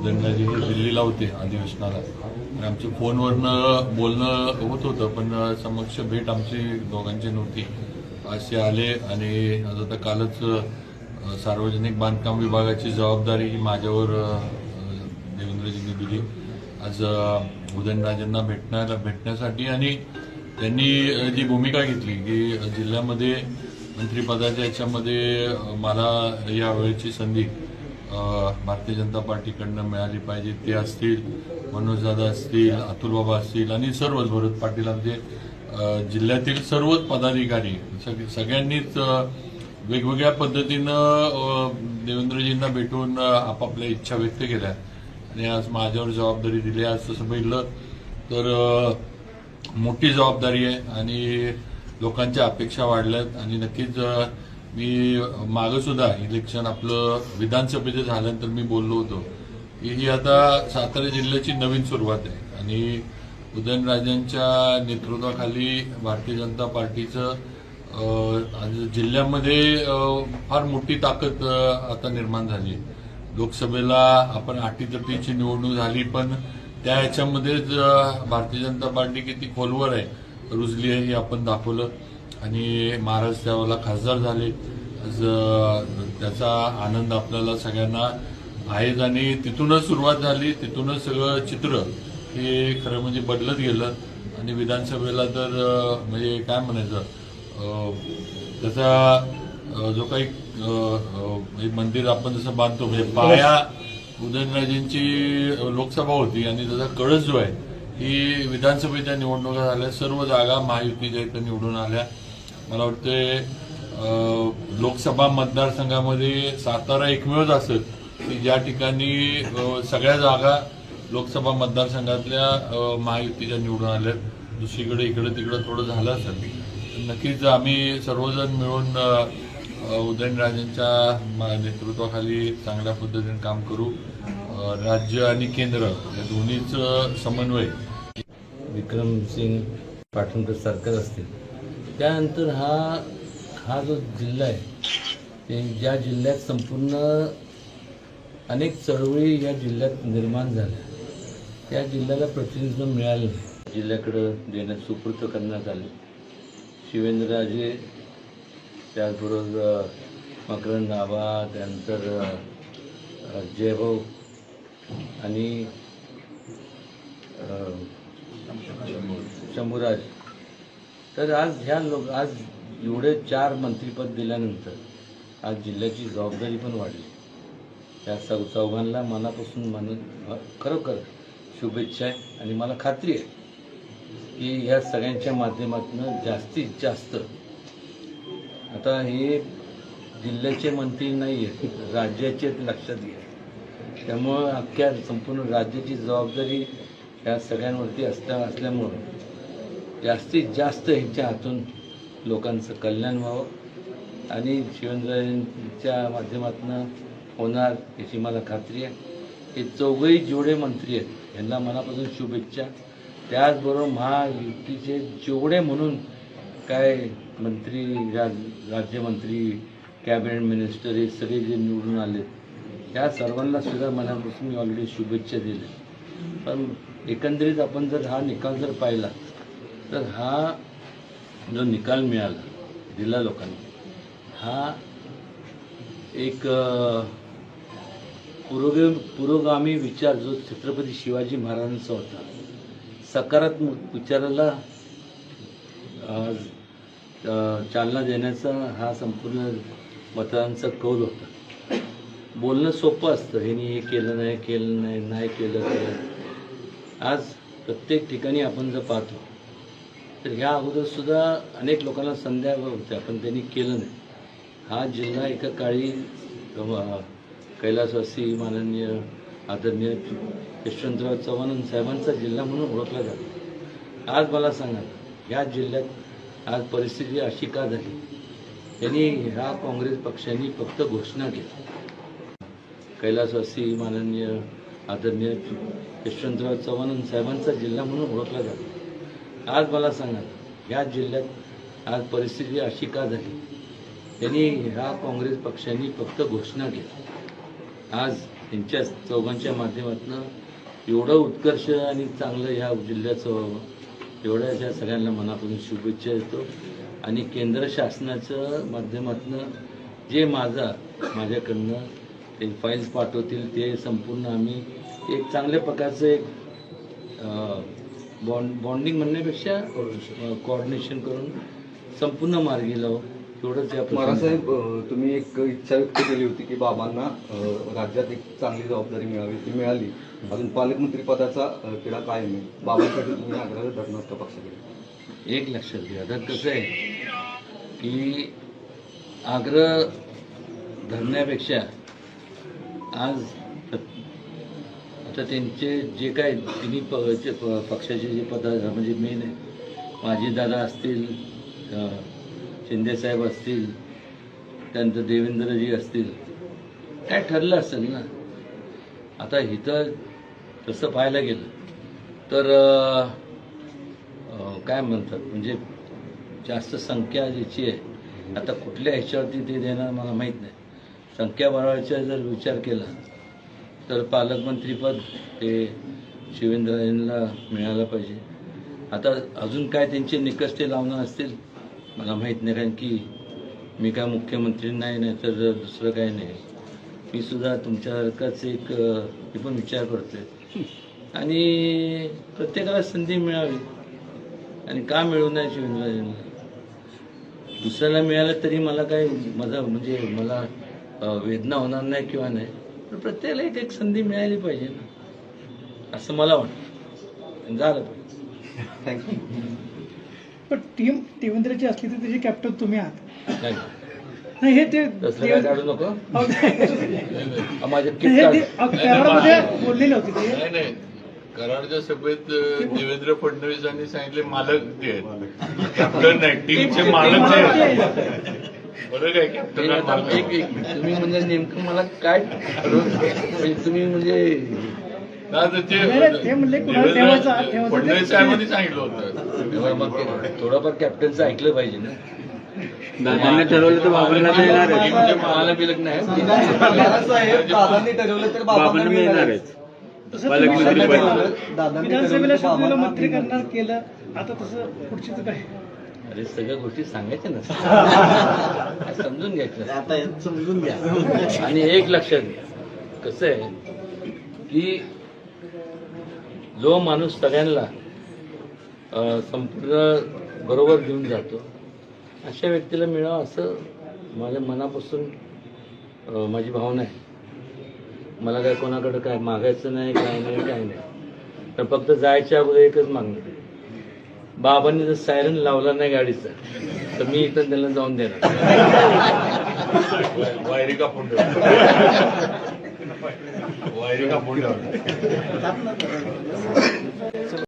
उदयनराजे हे दिल्लीला होते अधिवेशनाला. आणि आमच्या फोनवरनं बोलणं होत होतं पण समक्ष भेट आमची दोघांची नव्हती. असे आले आणि आता कालच सार्वजनिक बांधकाम विभागाची जबाबदारी ही माझ्यावर देवेंद्रजींनी दिली. आज अ, उदयनराजेंना भेटण्याला भेटण्यासाठी आणि त्यांनी जी भूमिका घेतली की जिल्ह्यामध्ये मंत्रिपदाच्या याच्यामध्ये मला यावेळेची संधी भारतीय जनता पार्टीकडनं मिळाली पाहिजे. ते असतील मनोजदादा असतील अतुलबाबा असतील आणि सर्वच भरत पाटील आमचे जिल्ह्यातील सर्वच पदाधिकारी सग- सगळ्यांनीच वेगवेगळ्या पद्धतीनं देवेंद्रजींना भेटून आपापल्या इच्छा व्यक्त केल्या. आणि आज माझ्यावर जबाबदारी दिली आज तसं बघितलं तर मोठी जबाबदारी आहे आणि लोकांच्या अपेक्षा वाढल्यात आणि नक्कीच मी मागंसुद्धा इलेक्शन आपलं विधानसभेचं झाल्यानंतर मी बोललो होतो की ही आता सातारा जिल्ह्याची नवीन सुरुवात आहे. आणि उदयनराजांच्या नेतृत्वाखाली भारतीय जनता पार्टीचं जिल्ह्यामध्ये फार मोठी ताकद आता निर्माण झाली लोकसभेला आपण अटीतटीची निवडणूक झाली पण त्या ह्याच्यामध्येच भारतीय जनता पार्टी किती खोलवर आहे रुजली आहे हे आपण दाखवलं. आणि महाराज त्यावेळेला खासदार झाले. त्याचा आनंद आपल्याला सगळ्यांना आहेच आणि तिथूनच सुरुवात झाली. तिथूनच सगळं चित्र हे खरं म्हणजे बदलत गेलं. आणि विधानसभेला तर म्हणजे काय म्हणायचं त्याचा जो काही म्हणजे मंदिर आपण जसं बांधतो म्हणजे पाया उदयनराजेंची लोकसभा होती आणि त्याचा कळस जो आहे ही विधानसभेच्या निवडणुका झाल्या. सर्व जागा महायुतीच्या इथं निवडून आल्या. मला वाटते लोकसभा मतदारसंघामध्ये सातारा एकमेवच असेल की ज्या ठिकाणी सगळ्या जागा लोकसभा मतदारसंघातल्या महायुतीच्या निवडून आल्या दुसरीकडे इकडे तिकडे थोडं झालं असेल. नक्कीच आम्ही सर्वजण मिळून उदयनराजेंच्या मा- नेतृत्वाखाली चांगल्या पद्धतीने काम करू. राज्य आणि केंद्र या दोन्हीचं समन्वय. विक्रमसिंग पाटणकर सरकार असतील. त्यानंतर हा हा जो जिल्हा आहे. ते ज्या जिल्ह्यात संपूर्ण अनेक चळवळी या जिल्ह्यात निर्माण झाल्या. त्या जिल्ह्याला प्रतिनिधित्व मिळालं नाही. जिल्ह्याकडं देण्यात सुपूर्त करण्यात आले. शिवेंद्रराजे त्याचबरोबर मकरंद नाभा त्यानंतर जयभाऊ आणि अ, शंभूराज. तर आज ह्या लोक आज एवढे चार मंत्रीपद दिल्यानंतर आज जिल्ह्याची जबाबदारी पण वाढली. त्या चौ चौघांना मनापासून मन खरोखर शुभेच्छा आहे आणि मला खात्री आहे की ह्या सगळ्यांच्या माध्यमातून जास्तीत जास्त आता हे जिल्ह्याचे मंत्री नाही आहेत राज्याचे लक्षात घ्या. त्यामुळं अख्ख्या संपूर्ण राज्याची जबाबदारी ह्या सगळ्यांवरती असता असल्यामुळं जास्तीत जास्त ह्यांच्या हातून लोकांचं कल्याण व्हावं. आणि शिवेंद्रच्या माध्यमातून होणार याची मला खात्री आहे. हे चौघही जेवढे मंत्री आहेत यांना मनापासून शुभेच्छा. त्याचबरोबर महायुतीचे जेवढे म्हणून काय मंत्री राज राज्यमंत्री कॅबिनेट मिनिस्टर हे सगळे जे निवडून आले त्या सर्वांना सुद्धा मनापासून मी ऑलरेडी शुभेच्छा दिल्या. पण एकंदरीत आपण जर हा निकाल जर पाहिला तर हा जो निकाल मिळाला दिला लोकांनी हा एक पुरोगे पुरोगामी विचार जो छत्रपती शिवाजी महाराजांचा होता सकारात्मक विचाराला चालना देण्याचा हा संपूर्ण मतदारांचा कौल होता. बोलणं सोपं असतं ह्यानी हे केलं नाही केलं नाही नाही केलं केलं आज प्रत्येक ठिकाणी आपण जर पाहतो तर ह्या अगोदरसुद्धा अनेक लोकांना संध्या होत्या पण त्यांनी केलं नाही. हा जिल्हा एका काळी कैलासवासी माननीय आदरणीय यशवंतराव चव्हाण साहेबांचा जिल्हा म्हणून ओळखला जातो. आज मला सांगा ह्या जिल्ह्यात आज परिस्थिती अशी का झाली? त्यांनी ह्या काँग्रेस पक्षांनी फक्त घोषणा केली कैलासवासी माननीय आदरणीय यशवंतराव चव्हाण साहेबांचा जिल्हा म्हणून ओळखला जातो. आज मला सांगा या जिल्ह्यात आज परिस्थिती अशी का झाली? त्यांनी ह्या काँग्रेस पक्षांनी फक्त घोषणा केली आज त्यांच्या चौघांच्या माध्यमातून एवढं उत्कर्ष आणि चांगलं ह्या जिल्ह्याचं व्हावं एवढ्याच्या सगळ्यांना मनापासून शुभेच्छा देतो. आणि केंद्र शासनाचं माध्यमातून जे माझा माझ्याकडनं ते फाईल्स पाठवतील ते संपूर्ण आम्ही एक चांगल्या प्रकारचं एक बॉन्ड बॉन्डिंग म्हणण्यापेक्षा कोऑर्डिनेशन करून संपूर्ण मार्गी लावू. एवढंच महाराजसाहेब तुम्ही एक इच्छा व्यक्त केली होती की बाबांना राज्यात एक चांगली जबाबदारी मिळावी ती मिळाली. अजून पालकमंत्री पदाचा तिढा कायम आहे. बाबांसाठी तुम्ही आग्रह धरणार का पक्षाकडे. एक लक्षात घ्या. आता कसं आहे की आग्रह धरण्यापेक्षा आज आता त्यांचे जे काय तिन्ही प जे प- पक्षाचे जे पद म्हणजे मेन आहे. माझे दादा असतील शिंदेसाहेब असतील त्यानंतर देवेंद्रजी असतील. काय ठरलं असेल ना? आता इथं तसं पाहायला गेलं तर काय म्हणतात म्हणजे जास्त संख्या ज्याची आहे आता कुठल्या ह्याच्यावरती ते देणार मला माहीत नाही. संख्या वाढवायचा जर विचार केला तर पालकमंत्रीपद हे शिवेंद्रजींना मिळालं पाहिजे. आता अजून काय त्यांचे निकष ते लावणार असतील मला माहीत नाही कारण की मी काय मुख्यमंत्री नाही नाही तर दुसरं काही नाही. मी सुद्धा तुमच्यासारखाच एक मी पण विचार करतोय. आणि प्रत्येकाला संधी मिळावी. आणि का मिळू नये शिवेंद्रजींना दुसऱ्याला मिळालं तरी मला काही माझा म्हणजे मला वेदना होणार नाही किंवा नाही. पण प्रत्येकाला एक एक संधी मिळाली पाहिजे ना. असं मला वाटतं. झालं पाहिजे. थँक्यू पण टीम देवेंद्रची असली तर त्याचे कॅप्टन तुम्ही आहात. नाही. हे ते काढू नको. हे बोललेले होते कराडच्या सभेत देवेंद्र फडणवीसांनी सांगितले मालक ते आहेत. कॅप्टन नाही टीमचे मालक कॅप्टन एक एक तुम्ही म्हणजे नेमकं मला काय म्हणजे तुम्ही म्हणजे नाही, नाही, ते म्हणले कुणाला ठेवायचा, ठेवायचा. फडणवीस साहेबांनी सांगितलं होतं. तेव्हा मग ते थोडंफार कॅप्टनचं ऐकलं पाहिजे ना. दादांनी ठरवलं तर बाबांना तर येणार आहे. मालक बिलक नाही. दादांनी ठरवलं तर बाबांना बाबांना तसं पालकमंत्री तुम्ही विधानसभेला मंत्री करणार केलं आता तसं पुढचीच काय? अरे सगळ्या गोष्टी सांगायच्या नसतात समजून घ्यायचं आता समजून घ्या. आणि एक लक्षात घ्या. कसं आहे की जो माणूस सगळ्यांना संपूर्ण बरोबर घेऊन जातो अशा व्यक्तीला मिळावं असं माझ्या मनापासून माझी भावना आहे. मला काय कोणाकडे काय मागायचं नाही काय नाही काय नाही. तर फक्त जायच्या अगोदर एकच मागणं. बाबांनी जर सायरन लावला नाही गाडीचा तर मी इथं त्यांना जाऊन देणार. वायरी कापून वायरी कापून